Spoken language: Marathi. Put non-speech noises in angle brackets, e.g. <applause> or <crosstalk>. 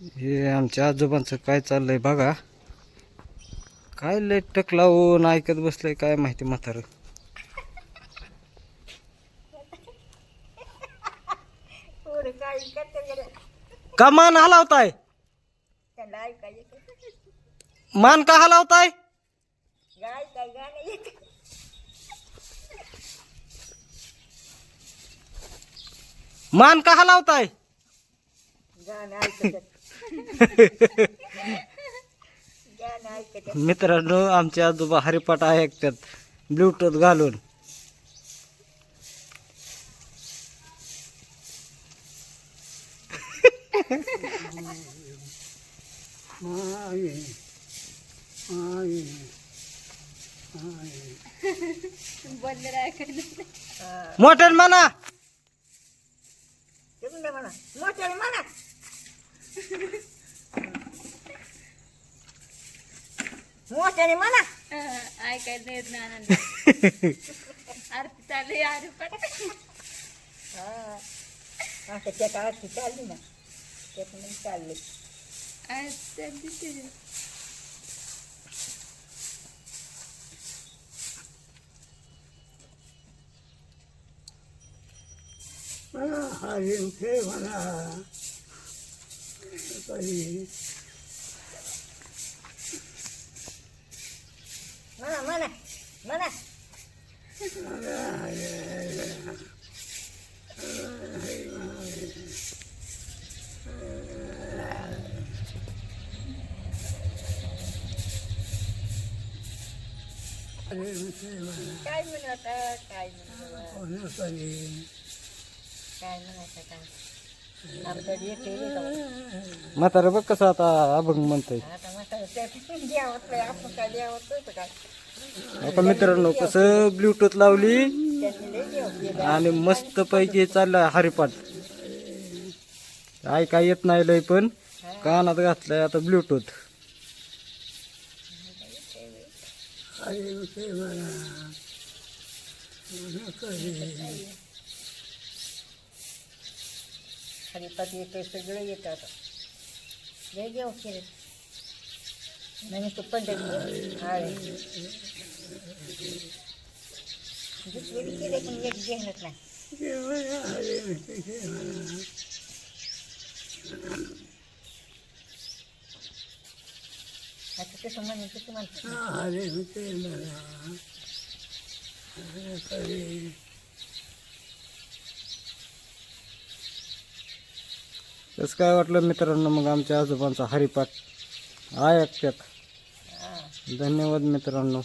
हे आमच्या आजोबांचं काय चाललंय बघा. काय लय टक लावून ऐकत बसलंय काय माहिती म्हातारं. का मान हलावताय? मान का हलावताय? मान का हलावताय? मित्रांनो आमचे आजोबा हरिपाठ ऐकतात. ब्लूटूथ घालून. मोठ्यान म्हणा. म्हणा. मोठ्याने म्हणा. मोठ्याने म्हणा. ऐकायला येत नाही आनंद <laughs> आरती चालू आरू हा. आता त्या काळात चालली ना. त्याच्यामध्ये चालले. म्हणा. काय म्हणत काय म्हणत? काय म्हणायचं काय? आमचं येते. म्हातारं बघ कसं आता अभंग म्हणतंय. आता म्हातारं त्या आपण काय नव्हतं काय आता मित्रांनो कसं ब्लूटूथ लावली? आणि मस्त पैकी चालला हरिपाठ. ऐका येत नाही लय पण. कानात घातलाय आता ब्लूटूथ हरिपाठ येते सगळं येतात आता. देव केले नाही तो दुसरी केले पण एक घेणत नाही. आता कसं कसं काय वाटलं मित्रांनो मग आमच्या आजोबांचा हरिपाठ? ऐकतात धन्यवाद मित्रांनो.